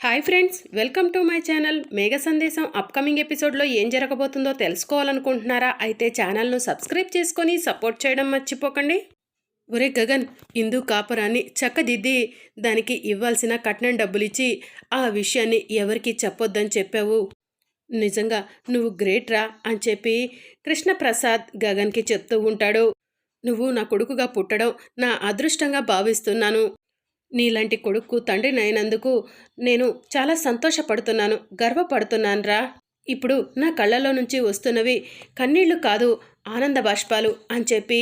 Hi friends welcome to my channel. Megha Sandesam upcoming ఎపిసోడ్లో ఏం జరగబోతుందో తెలుసుకోవాలనుకుంటున్నారా? అయితే ఛానల్ను సబ్స్క్రైబ్ చేసుకొని సపోర్ట్ చేయడం మర్చిపోకండి. ఒరే గగన్ ఇందు కాపురాన్ని చక్కదిద్ది. దానికి ఇవ్వాల్సిన కట్నం డబ్బులిచ్చి ఆ విషయాన్ని ఎవరికి చెప్పొద్దని చెప్పావు? నిజంగా నువ్వు గ్రేట్ రా అని చెప్పి కృష్ణప్రసాద్ గగన్కి చెప్తూ ఉంటాడు. నువ్వు నా కొడుకుగా పుట్టడం నా అదృష్టంగా భావిస్తున్నాను. నీలాంటి కొడుకు తండ్రినైనందుకు నేను చాలా సంతోషపడుతున్నాను గర్వపడుతున్నానురా. ఇప్పుడు నా కళ్ళలో నుంచి వస్తున్నవి కన్నీళ్ళు కాదు ఆనంద బాష్పాలు అని చెప్పి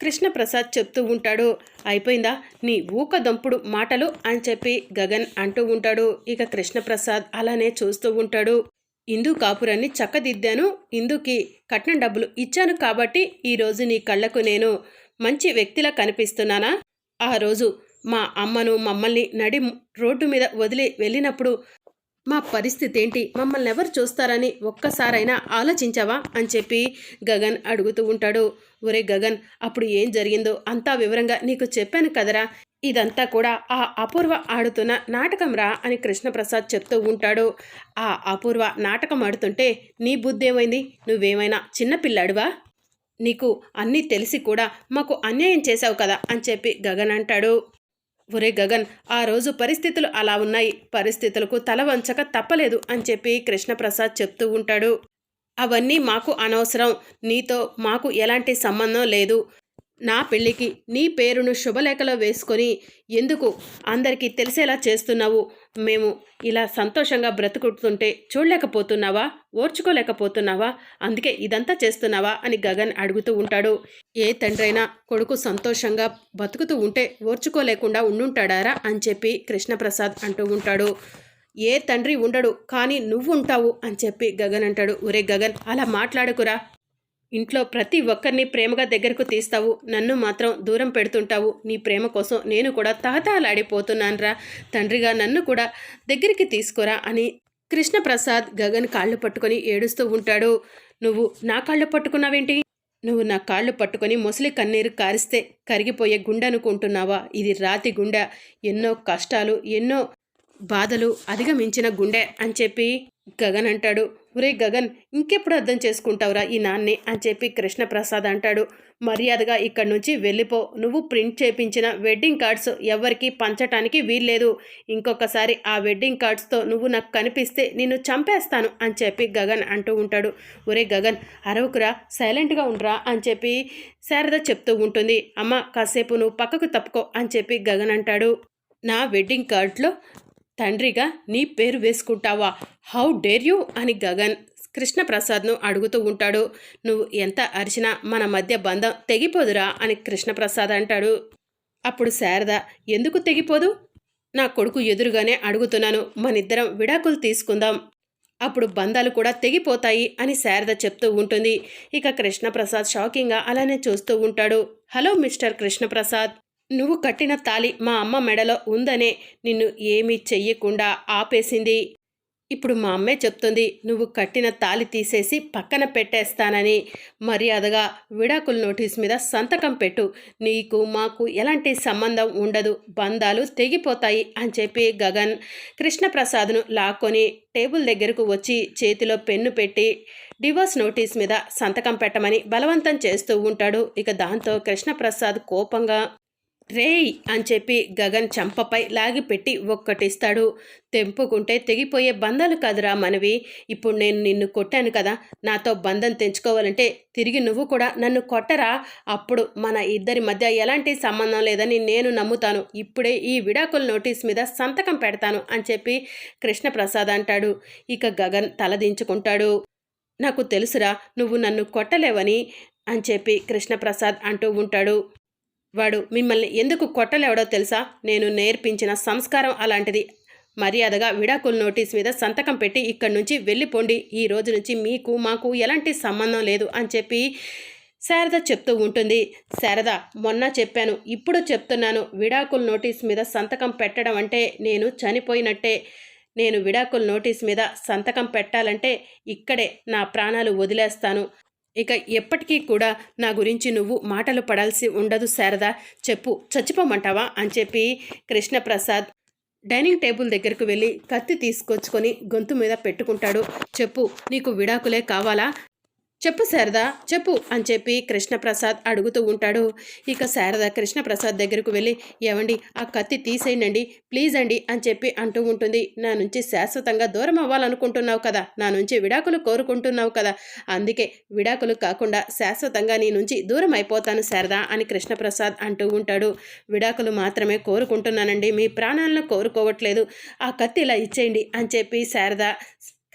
కృష్ణప్రసాద్ చెప్తూ ఉంటాడు. అయిపోయిందా? నీ ఊక దంపుడు మాటలు అని చెప్పి గగన్ అంటూ ఉంటాడు. ఇక కృష్ణప్రసాద్ అలానే చూస్తూ ఉంటాడు. ఇందు కాపురాన్ని చక్కదిద్దాను ఇందుకి కట్నం డబ్బులు ఇచ్చాను కాబట్టి ఈరోజు నీ కళ్ళకు నేను మంచి వ్యక్తిలా కనిపిస్తున్నానా? ఆ రోజు మా అమ్మను మమ్మల్ని నడి రోడ్డు మీద వదిలి వెళ్ళినప్పుడు మా పరిస్థితి ఏంటి? మమ్మల్ని ఎవరు చూస్తారని ఒక్కసారైనా ఆలోచించావా? అని చెప్పి గగన్ అడుగుతూ ఉంటాడు. ఒరే గగన్ అప్పుడు ఏం జరిగిందో అంతా వివరంగా నీకు చెప్పాను కదరా. ఇదంతా కూడా ఆ అపూర్వ ఆడుతున్న నాటకం రా అని కృష్ణప్రసాద్ చెప్తూ ఉంటాడు. ఆ అపూర్వ నాటకం ఆడుతుంటే నీ బుద్ధి ఏమైంది? నువ్వేమైనా చిన్నపిల్లాడువా నీకు అన్నీ తెలిసి కూడా మాకు అన్యాయం చేశావు కదా అని చెప్పి గగన్ అంటాడు. ఒరే గగన్ ఆ రోజు పరిస్థితులు అలా ఉన్నాయి. పరిస్థితులకు తల వంచక తప్పలేదు అని చెప్పి కృష్ణప్రసాద్ చెప్తూ ఉంటాడు. అవన్నీ మాకు అనవసరం. నీతో మాకు ఎలాంటి సంబంధం లేదు. నా పెళ్ళికి నీ పేరును శుభలేఖలో వేసుకొని ఎందుకు అందరికీ తెలిసేలా చేస్తున్నావు? మేము ఇలా సంతోషంగా బ్రతుకుతుంటే చూడలేకపోతున్నావా? ఓర్చుకోలేకపోతున్నావా? అందుకే ఇదంతా చేస్తున్నావా? అని గగన్ అడుగుతూ ఉంటాడు. ఏ తండ్రైనా కొడుకు సంతోషంగా బతుకుతూ ఉంటే ఓర్చుకోలేకుండా ఉండుంటాడారా? అని చెప్పి కృష్ణప్రసాద్ అంటూ ఉంటాడు. ఏ తండ్రి ఉండడు కానీ నువ్వు ఉంటావు అని చెప్పి గగన్ అంటాడు. ఒరే గగన్ అలా మాట్లాడకురా. ఇంట్లో ప్రతి ఒక్కరిని ప్రేమగా దగ్గరకు తీస్తావు. నన్ను మాత్రం దూరం పెడుతుంటావు. నీ ప్రేమ కోసం నేను కూడా తహతహలాడిపోతున్నానరా. తండ్రిగా నన్ను కూడా దగ్గరికి తీసుకోరా అని కృష్ణప్రసాద్ గగన్ కాళ్ళు పట్టుకొని ఏడుస్తూ ఉంటాడు. నువ్వు నా కాళ్ళు పట్టుకున్నావేంటి? నువ్వు నా కాళ్ళు పట్టుకొని ముసలి కన్నీరు కారిస్తే కరిగిపోయే గుండె అనుకుంటున్నావా? ఇది రాతి గుండె. ఎన్నో కష్టాలు ఎన్నో బాధలు అధిగమించిన గుండె అని చెప్పి గగన్ అంటాడు. ఒరే గగన్ ఇంకెప్పుడు అర్థం చేసుకుంటావురా ఈ నాన్నే అని చెప్పి కృష్ణప్రసాద్ అంటాడు. మర్యాదగా ఇక్కడి నుంచి వెళ్ళిపో. నువ్వు ప్రింట్ చేపించిన వెడ్డింగ్ కార్డ్స్ ఎవరికి పంచటానికి వీల్లేదు. ఇంకొకసారి ఆ వెడ్డింగ్ కార్డ్స్తో నువ్వు నాకు కనిపిస్తే నిన్ను చంపేస్తాను అని చెప్పి గగన్ అంటూ ఉంటాడు. ఒరే గగన్ అరవకురా సైలెంట్గా ఉండరా అని చెప్పి శారద చెప్తూ ఉంటుంది. అమ్మ కాసేపు నువ్వు పక్కకు తప్పుకో అని చెప్పి గగన్ అంటాడు. నా వెడ్డింగ్ కార్డ్లో తండ్రిగా నీ పేరు వేసుకుంటావా? హౌ డేర్ యూ అని గగన్ కృష్ణప్రసాద్ను అడుగుతూ ఉంటాడు. నువ్వు ఎంత అరిచినా మన మధ్య బంధం తెగిపోదురా అని కృష్ణప్రసాద్ అంటాడు. అప్పుడు శారద ఎందుకు తెగిపోదు? నా కొడుకు ఎదురుగానే అడుగుతున్నాను. మనిద్దరం విడాకులు తీసుకుందాం. అప్పుడు బంధాలు కూడా తెగిపోతాయి అని శారద చెప్తూ ఉంటుంది. ఇక కృష్ణప్రసాద్ షాకింగ్గా అలానే చూస్తూ ఉంటాడు. Hello mister Krishnaprasad. నువ్వు కట్టిన తాలి మా అమ్మ మెడలో ఉందనే నిన్ను ఏమీ చెయ్యకుండా ఆపేసింది. ఇప్పుడు మా అమ్మే చెప్తుంది నువ్వు కట్టిన తాలి తీసేసి పక్కన పెట్టేస్తానని. మర్యాదగా విడాకుల నోటీస్ మీద సంతకం పెట్టు. నీకు మాకు ఎలాంటి సంబంధం ఉండదు. బంధాలు తెగిపోతాయి అని చెప్పి గగన్ కృష్ణప్రసాద్ను లాక్కొని టేబుల్ దగ్గరకు వచ్చి చేతిలో పెన్ను పెట్టి డివోర్స్ నోటీస్ మీద సంతకం పెట్టమని బలవంతం చేస్తూ ఉంటాడు. ఇక దాంతో కృష్ణప్రసాద్ కోపంగా రేయ్ అని చెప్పి గగన్ చంపపై లాగిపెట్టి ఒక్కటిస్తాడు. తెంపుకుంటే తెగిపోయే బంధాలు కదరా మనవి. ఇప్పుడు నేను నిన్ను కొట్టాను కదా. నాతో బంధం తెంచుకోవాలంటే తిరిగి నువ్వు కూడా నన్ను కొట్టరా. అప్పుడు మన ఇద్దరి మధ్య ఎలాంటి సంబంధం లేదని నేను నమ్ముతాను. ఇప్పుడే ఈ విడాకుల నోటీస్ మీద సంతకం పెడతాను అని చెప్పి కృష్ణప్రసాద్ అంటాడు. ఇక గగన్ తలదించుకుంటాడు నాకు తెలుసురా నువ్వు నన్ను కొట్టలేవని అని చెప్పి కృష్ణప్రసాద్ అంటూ ఉంటాడు. వాడు మిమ్మల్ని ఎందుకు కొట్టలేవడో తెలుసా? నేను నేర్పించిన సంస్కారం అలాంటిది. మర్యాదగా విడాకుల నోటీస్ మీద సంతకం పెట్టి ఇక్కడి నుంచి వెళ్ళిపోండి. ఈ రోజు నుంచి మీకు మాకు ఎలాంటి సంబంధం లేదు అని చెప్పి శారద చెప్తూ ఉంటుంది. శారద మొన్న చెప్పాను ఇప్పుడు చెప్తున్నాను. విడాకుల నోటీస్ మీద సంతకం పెట్టడం అంటే నేను చనిపోయినట్టే. నేను విడాకుల నోటీస్ మీద సంతకం పెట్టాలంటే ఇక్కడే నా ప్రాణాలు వదిలేస్తాను. ఇక ఎప్పటికీ కూడా నా గురించి నువ్వు మాటలు పడాల్సి ఉండదు శారదా. చెప్పు చచ్చిపోమంటావా? అని చెప్పి కృష్ణప్రసాద్ డైనింగ్ టేబుల్ దగ్గరకు వెళ్ళి కత్తి తీసుకొచ్చుకొని గొంతు మీద పెట్టుకుంటాడు. చెప్పు నీకు విడాకులే కావాలా? చెప్పు శారదా చెప్పు అని చెప్పి కృష్ణప్రసాద్ అడుగుతూ ఉంటాడు. ఇక శారద కృష్ణప్రసాద్ దగ్గరకు వెళ్ళి ఏమండి ఆ కత్తి తీసేయండి ప్లీజ్ అండి అని చెప్పి అంటూ ఉంటుంది. నా నుంచి శాశ్వతంగా దూరం అవ్వాలనుకుంటున్నావు కదా నా నుంచి విడాకులు కోరుకుంటున్నావు కదా అందుకే విడాకులు కాకుండా శాశ్వతంగా నీ నుంచి దూరం అయిపోతాను శారద అని కృష్ణప్రసాద్ అంటూ ఉంటాడు. విడాకులు మాత్రమే కోరుకుంటున్నానండి మీ ప్రాణాలను కోరుకోవట్లేదు ఆ కత్తి ఇలా ఇచ్చేయండి అని చెప్పి శారద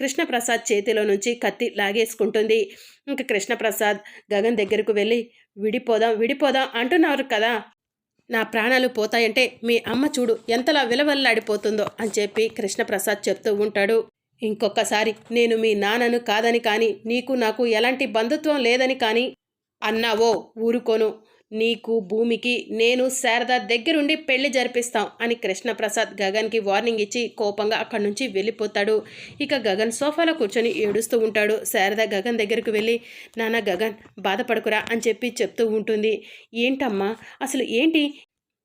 కృష్ణప్రసాద్ చేతిలో నుంచి కత్తి లాగేసుకుంటుంది. ఇంక కృష్ణప్రసాద్ గగన్ దగ్గరకు వెళ్ళి విడిపోదాం విడిపోదాం అంటున్నారు కదా. నా ప్రాణాలు పోతాయంటే మీ అమ్మ చూడు ఎంతలా విలవల్లాడిపోతుందో అని చెప్పి కృష్ణప్రసాద్ చెప్తూ ఉంటాడు. ఇంకొకసారి నేను మీ నాన్నను కాదని కానీ నీకు నాకు ఎలాంటి బంధుత్వం లేదని కానీ అన్నావో ఊరుకోను. నీకు భూమికి నేను శారద దగ్గరుండి పెళ్ళి జరిపిస్తాం అని కృష్ణప్రసాద్ గగన్కి వార్నింగ్ ఇచ్చి కోపంగా అక్కడి నుంచి వెళ్ళిపోతాడు. ఇక గగన్ సోఫాలో కూర్చొని ఏడుస్తూ ఉంటాడు. శారద గగన్ దగ్గరకు వెళ్ళి నాన్న గగన్ బాధపడకురా అని చెప్పి చెప్తూ ఉంటుంది. ఏంటమ్మా? అసలు ఏంటి?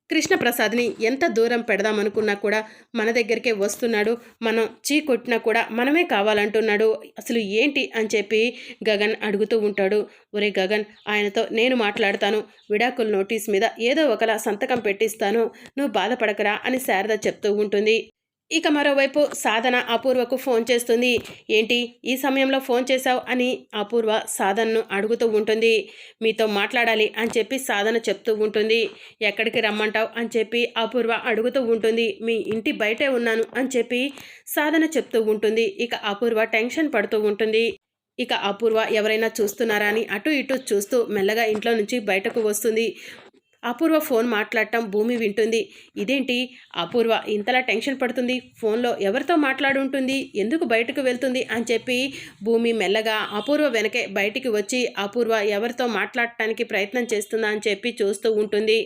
కృష్ణప్రసాద్ని ఎంత దూరం పెడదామనుకున్నా కూడా మన దగ్గరికే వస్తున్నాడు. మనం చీ కొట్టినా కూడా మనమే కావాలంటున్నాడు. అసలు ఏంటి అని చెప్పి గగన్ అడుగుతూ ఉంటాడు. ఒరే గగన్ ఆయనతో నేను మాట్లాడతాను. విడాకుల నోటీస్ మీద ఏదో ఒకలా సంతకం పెట్టిస్తాను. నువ్వు బాధపడకరా అని శారద చెప్తూ ఉంటుంది. ఇక మరోవైపు సాధన అపూర్వకు ఫోన్ చేస్తుంది. ఏంటి ఈ సమయంలో ఫోన్ చేశావు అని అపూర్వ సాధనను అడుగుతూ ఉంటుంది. మీతో మాట్లాడాలి అని చెప్పి సాధన చెప్తూ ఉంటుంది. ఎక్కడికి రమ్మంటావు అని చెప్పి అపూర్వ అడుగుతూ ఉంటుంది. మీ ఇంటి బయటే ఉన్నాను అని చెప్పి సాధన చెప్తూ ఉంటుంది. ఇక అపూర్వ టెన్షన్ పడుతూ ఉంటుంది. ఇక అపూర్వ ఎవరైనా చూస్తున్నారా అని అటు ఇటు చూస్తూ మెల్లగా ఇంట్లో నుంచి బయటకు వస్తుంది. అపూర్వ ఫోన్ మాట్లాడటం భూమి వింటుంది. ఇదేంటి? అపూర్వ ఇంతలా టెన్షన్ పడుతుంది. ఫోన్లో ఎవరితో మాట్లాడుంటుంది? ఎందుకు బయటకు వెళ్తుంది? అని చెప్పి భూమి మెల్లగా అపూర్వ వెనకే బయటికి వచ్చి అపూర్వ ఎవరితో మాట్లాడటానికి ప్రయత్నం చేస్తుందా అని చెప్పి చూస్తూ ఉంటుంది.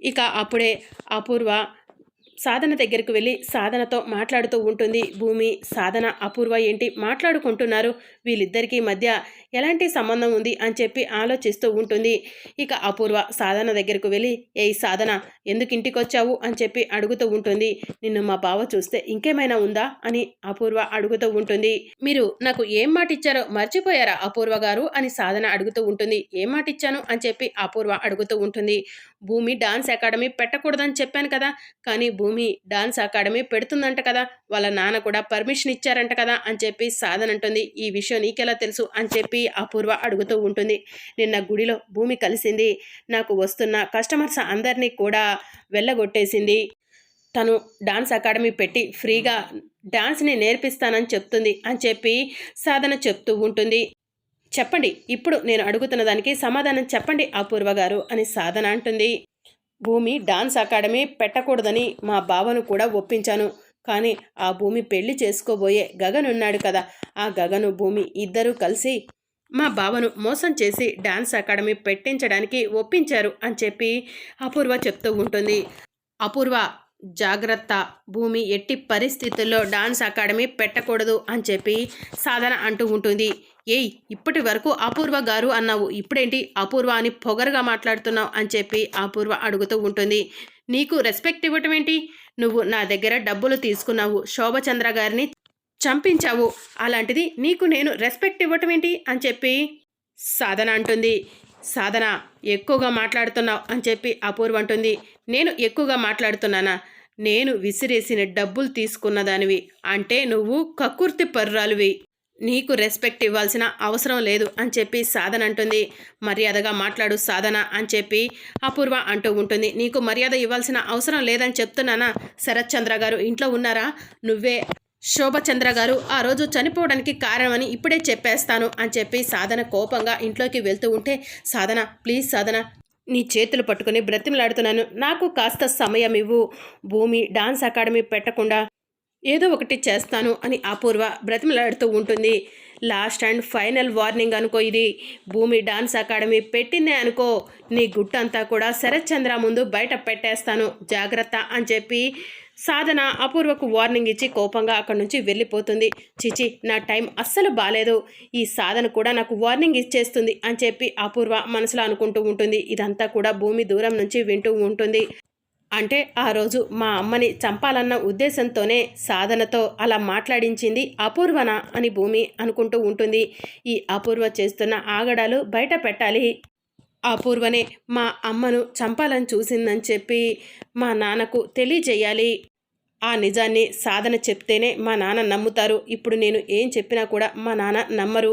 ఇక అప్పుడే అపూర్వ సాధన దగ్గరకు వెళ్ళి సాధనతో మాట్లాడుతూ ఉంటుంది. భూమి సాధన అపూర్వ ఏంటి? మాట్లాడుకుంటున్నారు. వీళ్ళిద్దరికీ మధ్య ఎలాంటి సంబంధం ఉంది? అని చెప్పి ఆలోచిస్తూ ఉంటుంది. ఇక అపూర్వ సాధన దగ్గరకు వెళ్ళి ఏ సాధన ఎందుకు ఇంటికి వచ్చావు అని చెప్పి అడుగుతూ ఉంటుంది. నిన్ను మా బావ చూస్తే ఇంకేమైనా ఉందా? అని అపూర్వ అడుగుతూ ఉంటుంది. మీరు నాకు ఏం మాట ఇచ్చారో మర్చిపోయారా అపూర్వ గారు? అని సాధన అడుగుతూ ఉంటుంది. ఏం మాట ఇచ్చాను అని చెప్పి అపూర్వ అడుగుతూ ఉంటుంది. భూమి డాన్స్ అకాడమీ పెట్టకూడదని చెప్పాను కదా కానీ భూమి డాన్స్ అకాడమీ పెడుతుందంట కదా. వాళ్ళ నాన్న కూడా పర్మిషన్ ఇచ్చారంట కదా అని చెప్పి సాధన అంటుంది. ఈ విషయం నీకెలా తెలుసు అని చెప్పి అపూర్వ అడుగుతూ ఉంటుంది. నిన్న గుడిలో భూమి కలిసింది. నాకు వస్తున్న కస్టమర్స్ అందరినీ కూడా వెళ్ళగొట్టేసింది. తను డాన్స్ అకాడమీ పెట్టి ఫ్రీగా డాన్స్ని నేర్పిస్తానని చెప్తుంది అని చెప్పి సాధన చెప్తూ ఉంటుంది. చెప్పండి ఇప్పుడు నేను అడుగుతున్న దానికి సమాధానం చెప్పండి అపూర్వ గారు అని సాధన అంటుంది. భూమి డాన్స్ అకాడమీ పెట్టకూడదని మా బావను కూడా ఒప్పించాను. కానీ ఆ భూమి పెళ్ళి చేసుకోబోయే గగన్ ఉన్నాడు కదా ఆ గగను భూమి ఇద్దరూ కలిసి మా బావను మోసం చేసి డాన్స్ అకాడమీ పెట్టించడానికి ఒప్పించారు అని చెప్పి అపూర్వ చెప్తూ ఉంటుంది. అపూర్వ జాగ్రత్త భూమి ఎట్టి పరిస్థితుల్లో డాన్స్ అకాడమీ పెట్టకూడదు అని చెప్పి సాధన అంటూ ఉంటుంది. ఏయ్ ఇప్పటి వరకు అపూర్వ గారు అన్నావు. ఇప్పుడేంటి? అపూర్వ అని పొగరుగా మాట్లాడుతున్నావు అని చెప్పి అపూర్వ అడుగుతూ ఉంటుంది. నీకు రెస్పెక్ట్ ఇవ్వటం ఏంటి? నువ్వు నా దగ్గర డబ్బులు తీసుకున్నావు. శోభచంద్ర గారిని చంపించావు. అలాంటిది నీకు నేను రెస్పెక్ట్ ఇవ్వటం ఏంటి? అని చెప్పి సాధన అంటుంది. సాధన ఎక్కువగా మాట్లాడుతున్నావు అని చెప్పి అపూర్వ అంటుంది. నేను ఎక్కువగా మాట్లాడుతున్నానా? నేను విసిరేసిన డబ్బులు తీసుకున్న దానివి అంటే నువ్వు కక్కుర్తి పర్రాలువి. నీకు రెస్పెక్ట్ ఇవ్వాల్సిన అవసరం లేదు అని చెప్పి సాధన అంటుంది. మర్యాదగా మాట్లాడు సాధన అని చెప్పి అపూర్వ అంటూ ఉంటుంది. నీకు మర్యాద ఇవ్వాల్సిన అవసరం లేదని చెప్తున్నానా శరత్ చంద్ర గారు? ఇంట్లో ఉన్నారా? నువ్వే. శోభచంద్ర గారు ఆ రోజు చనిపోవడానికి కారణమని ఇప్పుడే చెప్పేస్తాను అని చెప్పి సాధన కోపంగా ఇంట్లోకి వెళ్తూ ఉంటే సాధన ప్లీజ్ సాధన నీ చేతులు పట్టుకుని బ్రతిమలాడుతున్నాను. నాకు కాస్త సమయం ఇవ్వు. భూమి డాన్స్ అకాడమీ పెట్టకుండా ఏదో ఒకటి చేస్తాను అని అపూర్వ బ్రతిమలాడుతూ ఉంటుంది. లాస్ట్ అండ్ ఫైనల్ వార్నింగ్ అనుకో ఇది. భూమి డాన్స్ అకాడమీ పెట్టిందే అనుకో. నీ గుట్టంతా కూడా శరత్ చంద్ర ముందు బయట పెట్టేస్తాను. జాగ్రత్త అని చెప్పి సాధన అపూర్వకు వార్నింగ్ ఇచ్చి కోపంగా అక్కడి నుంచి వెళ్ళిపోతుంది. చిచి నా టైం అస్సలు బాగాలేదు ఈ సాధన కూడా నాకు వార్నింగ్ ఇచ్చేస్తుంది అని చెప్పి అపూర్వ మనసులో అనుకుంటూ ఉంటుంది. ఇదంతా కూడా భూమి దూరం నుంచి వింటూ ఉంటుంది. అంటే ఆ రోజు మా అమ్మని చంపాలన్న ఉద్దేశంతోనే సాధనతో అలా మాట్లాడించింది అపూర్వన అని భూమి అనుకుంటూ ఉంటుంది. ఈ అపూర్వ చేస్తున్న ఆగడాలు బయట పెట్టాలి. అపూర్వనే మా అమ్మను చంపాలని చూసిందని చెప్పి మా నాన్నకు తెలియజేయాలి. ఆ నిజాన్ని సాధన చెప్తేనే మా నాన్న నమ్ముతారు. ఇప్పుడు నేను ఏం చెప్పినా కూడా మా నాన్న నమ్మరు.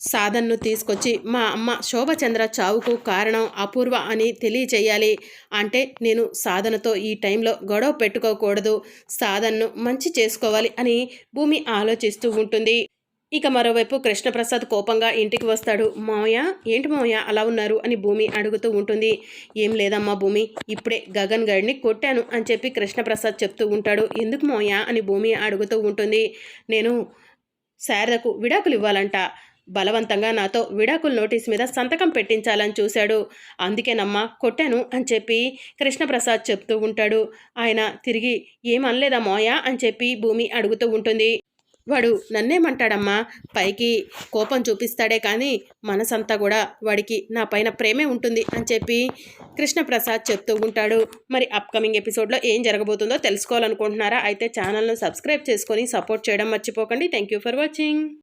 సాధనను తీసుకొచ్చి మా అమ్మ శోభచంద్ర చావుకు కారణం అపూర్వ అని తెలియచేయాలి అంటే నేను సాధనతో ఈ టైంలో గొడవ పెట్టుకోకూడదు. సాధనను మంచి చేసుకోవాలి అని భూమి ఆలోచిస్తూ ఉంటుంది. ఇక మరోవైపు కృష్ణప్రసాద్ కోపంగా ఇంటికి వస్తాడు. మావయ్య ఏంటి మావయ్య అలా ఉన్నారు? అని భూమి అడుగుతూ ఉంటుంది. ఏం లేదమ్మా భూమి ఇప్పుడే గగన్ గడిని కొట్టాను అని చెప్పి కృష్ణప్రసాద్ చెప్తూ ఉంటాడు. ఎందుకు మావయ్య? అని భూమి అడుగుతూ ఉంటుంది. నేను శారదకు విడాకులు ఇవ్వాలంట. బలవంతంగా నాతో విడాకుల నోటీస్ మీద సంతకం పెట్టించాలని చూశాడు. అందుకేనమ్మా కొట్టాను అని చెప్పి కృష్ణప్రసాద్ చెప్తూ ఉంటాడు. ఆయన తిరిగి ఏమనలేదా మోయా అని చెప్పి భూమి అడుగుతూ ఉంటుంది. వాడు నన్నేమంటాడమ్మా? పైకి కోపం చూపిస్తాడే కానీ మనసంతా కూడా వాడికి నా పైన ప్రేమే ఉంటుంది అని చెప్పి కృష్ణప్రసాద్ చెప్తూ ఉంటాడు. మరి అప్కమింగ్ ఎపిసోడ్లో ఏం జరగబోతుందో తెలుసుకోవాలనుకుంటున్నారా? అయితే ఛానల్ను సబ్స్క్రైబ్ చేసుకొని సపోర్ట్ చేయడం మర్చిపోకండి. Thank you for watching